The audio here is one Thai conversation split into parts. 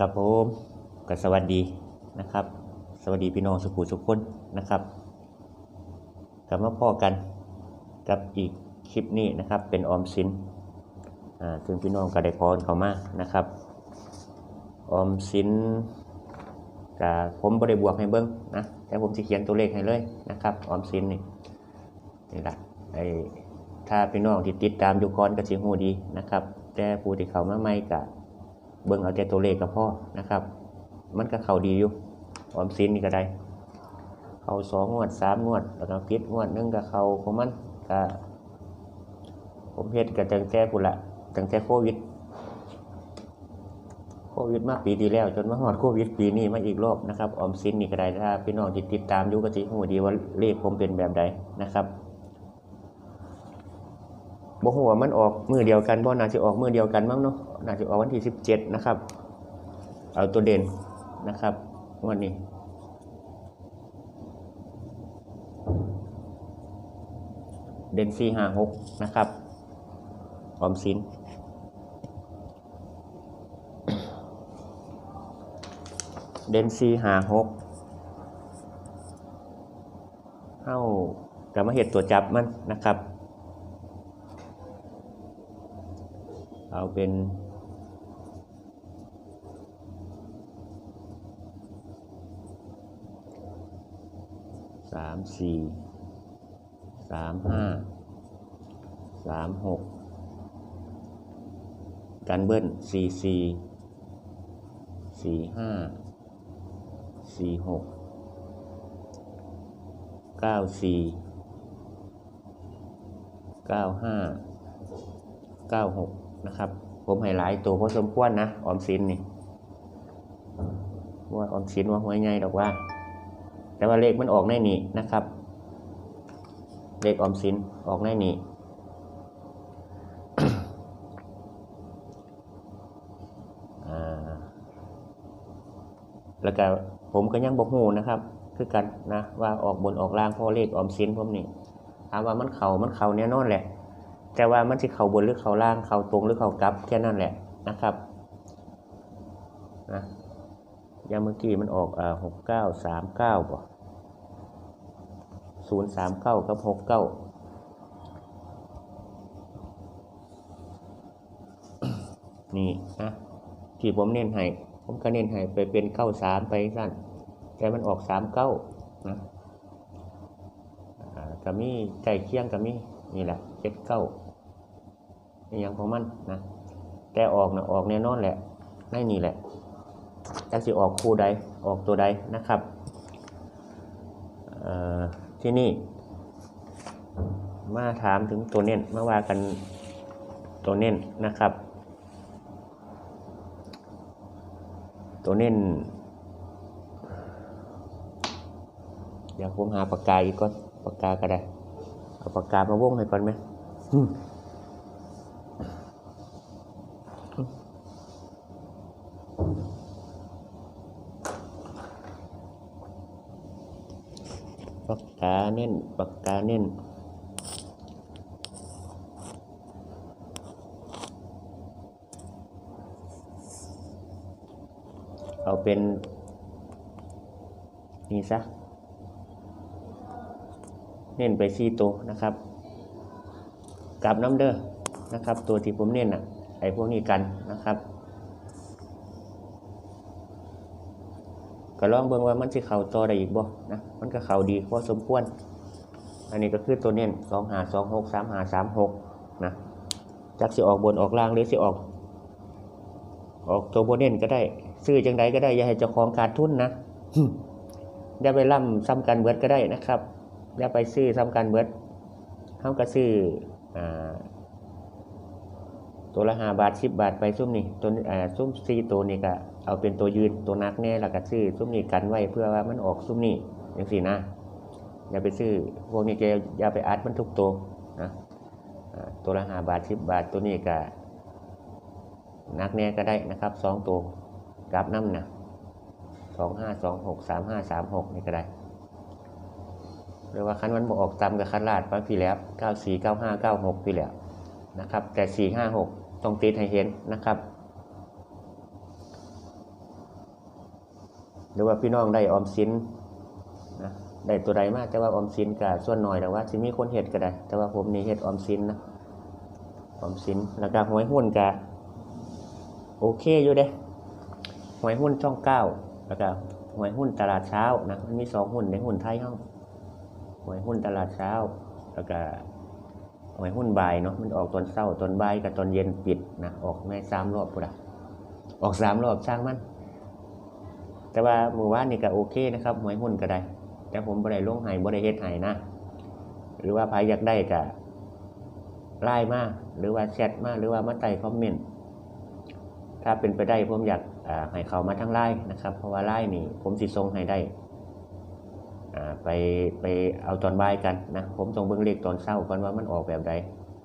กับผมกับสวัสดีนะครับ สวัสดีพี่น้องสุขุสุขคนนะครับกลับมาพ่อกันกับอีกคลิปนี้นะครับ เป็นออมสินอ่าซึ่งพี่น้องก็ได้พรเขามานะครับออมสินกับผมบริบวกให้เบิ้งนะแต่ผมจะเขียนตัวเลขให้เลยนะครับออมสินนี่นี่แหละไอ้ถ้าพี่น้องที่ติดตามอยู่ก่อนก็สิฮู้ดีนะครับ แต่ผู้ที่เขามาใหม่ก็ เบิ่งเอาแต่ตัวเลขกับพ่อนะครับ มันก็เข้าดีอยู่ออมสินนี่ก็ได้ เข้าสองงวดสามงวด แล้วก็พิษงวดนึงก็เข้าของมันก็ผมเฮ็ดก็ตั้งแต่พุ่นละตั้งแต่โควิด โควิดมาปีที่แล้ว จนมาฮอดโควิดปีนี้มาอีกรอบนะครับออมสินนี่ก็ได้ถ้าพี่น้องที่ติดตามอยู่ก็สิฮู้ดีว่าเลขผมเป็นแบบใดนะครับ บ่ฮู้ว่ามันออกมือเดียวกันบ่น่าสิออกมือเดียวกันมั้งเนาะน่าสิออกวันที่17นะครับเอาตัวเด่นนะครับวันนี้เด่น4 5 6นะครับออมสินเดนซีหาหกเข้ากรรมาเหตุตัวจับมันนะครับ เอาเป็นสามสี่สามห้าสามหกกันเบิ้ลสี่สี่สี่ห้าสี่หกเก้าสี่เก้าห้าเก้าหก นะครับ ผมให้หลายตัวพอสมควรนะออมสินนี่ว่าออมสินว่าหัวใหญ่ดอกว่า แต่ว่าเลขมันออกในนี่นะครับ เลขออมสินออกในนี่แล้วก็ผมก็ยังบอกหูนะครับ คือกันนะว่าออกบนออกล่างเพราะเลขออมสินผมนี่ถามว่ามันเขามันเขาแน่นอนแหละ แต่ว่ามันสิเขาบนหรือเขาล่างเขาตรงหรือเขากลับแค่นั้นแหละนะครับนะยาเมื่อกี้มันออกอ่าหกเก้าสามเก้าป่ะศูนย์สามเก้ากับหกเก้านี่นะที่ผมเน้นให้ผมก็เน้นให้ไปเป็นเก้าสามไปสั้นแต่มันออกสามเก้านะก็มีใกล้เคียงก็มีนี่แหละ เจ็ดเก้านี่ยังของมันนะแต่ออกนะออกแน่นอนแหละในนี่แหละจะสิออกคู่ใดออกตัวใดนะครับที่นี่ มาถามถึงตัวเน้นมาว่ากันตัวเน้นนะครับ ตัวเน้นเดี๋ยวผมหาปากกาอีกก่อนปากกาก็ได้เอาปากกามาวงให้ก่อนไหม ปากกาเน้นปากกาเน้นเอาเป็น นี่ซะ เน้นไปสี่ตัวนะครับ กลับน้ำเด้อนะครับ ตัวที่ผมเน้นอะไอ้พวกนี้กันนะครับก็ลองเบิ่งว่ามันจะเข่าต่อได้อีกบ่นะมันก็เข่าดีพอสมควร อันนี้ก็คือตัวเน้นสองหาสองหกสามหาสามหกนะจักสิออกบนออกล่างหรือสิออก ออกตัวโบเน้นก็ได้ ซื้อจังใดก็ได้ อย่าให้เจ้าของขาดทุนนะอย่าไปล่ำซ้ำกันเบิดก็ได้นะครับอย่าไปซื้อซ้ำกันเบิดเขาก็ซื้อ ตัวละห้าบาทสิบบาทไปซุ่มนี่ตัวอ่าซุ่มซีตัวนี้ก็เอาเป็นตัวยืนตัวนักแน่แล้วก็ซื้อซุ่มนี่กันไว้เพื่อว่ามันออกซุ่มนี่อย่างสี่นะอย่าไปซื้อพวกนี้แกอย่าไปอัดมันทุกตัวนะตัวละห้าบาทสิบบาทตัวนี้ก็นักแน่ก็ได้นะครับสองตัวกลับน้ำนะสองห้าสองหกสามห้าสามหกนี่ก็ได้ หรือว่าคันมันบออกตามกับคันลาดไปพี่แล้วเก้าสี่เก้าห้าเก้าหกพี่แล้วนะครับ แต่สี่ห้าหกต้องติดให้เห็นนะครับ หรือว่าพี่น้องได้ออมสินนะได้ตัวใดมากแต่ว่าออมสินก็ส่วนหน้อยแต่ว่าสิมีคนเฮ็ดก็ได้ แต่ว่าผมนี่เฮ็ดออมสินนะออมสินแล้วก็หวยหุ้นก็โอเคอยู่เด้หวยหุ้นช่องเก้าแล้วก็หวยหุ้นตลาดเช้านะมันมีสองหุ้นในหุ้นไทยเฮา หวยหุ้นตลาดเช้า แล้วก็หวยหุ้นบ่ายเนาะมันออกตอนเช้าตอนบ่ายกับตอนเย็นปิดนะออกในสามรอบพุ่นละออกสามรอบช่างมันแต่ว่าหมู่ว่านนี่ก็โอเคนะครับหวยหุ้นก็ได้ แต่ผมบ่ได้ลงให้บ่ได้เฮ็ดให้นะ หรือว่าใครอยากได้ก็ไลน์มาหรือว่าแชทมาหรือว่ามาใต้คอมเมนต์ถ้าเป็นไปได้ผมอยากให้เขามาทั้งไลน์นะครับ เพราะว่าไลน์นี่ผมสิส่งให้ได้ ไปไปเอาตอนบ่ายกันนะผมต้องเบิ่งเลขตอนเช้าก่อนว่ามันออกแบบใด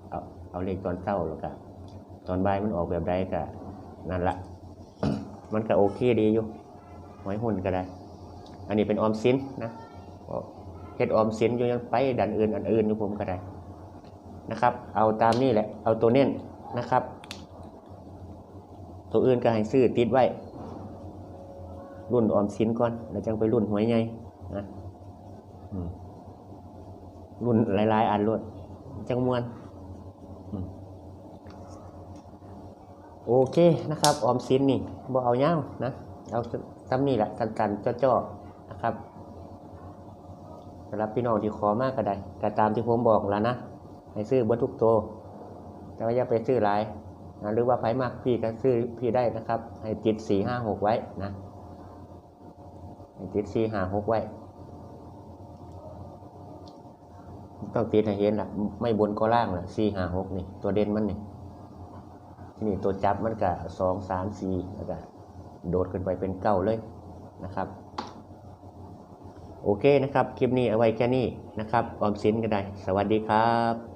เอาเอาเลขตอนเช้าแล้วก็ตอนบ่ายมันออกแบบใดก็นั่นละมันก็โอเคดีอยู่หวยหุ้นก็ได้ อันนี้เป็นออมสินนะเฮ็ดออมสินอยู่ยังไปดันอื่นอันอื่นอยู่ผมก็ได้นะครับ เอาตามนี่แหละ เอาตัวเน้นนะครับ ตัวอื่นก็ให้ซื้อติดไว้รุ่นออมสินก่อน แล้วจังไปรุ่นหวยใหญ่นะ รุ่นหลาย ๆ อันรวดจังมวนโอเคนะครับ ออมสินนี่บ่เอาเงาวนะเอาซ้ำนี่แหละตันๆจ่อๆนะครับสำหรับพี่น้องที่ขอมากก็ได้ก็ตามที่ผมบอกแล้วนะให้ซื้อเบนทุกตัวแต่ว่าอย่าไปซื้อหลายนะหรือว่าไผมากพี่ก็ซื้อพี่ได้นะครับ ให้ติดสี่ห้าหกไว้นะให้ติดสี่ห้าหกไว้ ต้องติดให้เห็นล่ะ ไม่บนก็ล่างล่ะสี่ห้าหกนี่ ตัวเด่นมันนี่ที่นี่ตัวจับมันก็สองสามสี่แล้วก็โดดขึ้นไปเป็นเก้าเลยนะครับ โอเคนะครับ คลิปนี้เอาไว้แค่นี้นะครับ ออมสินก็ได้ สวัสดีครับ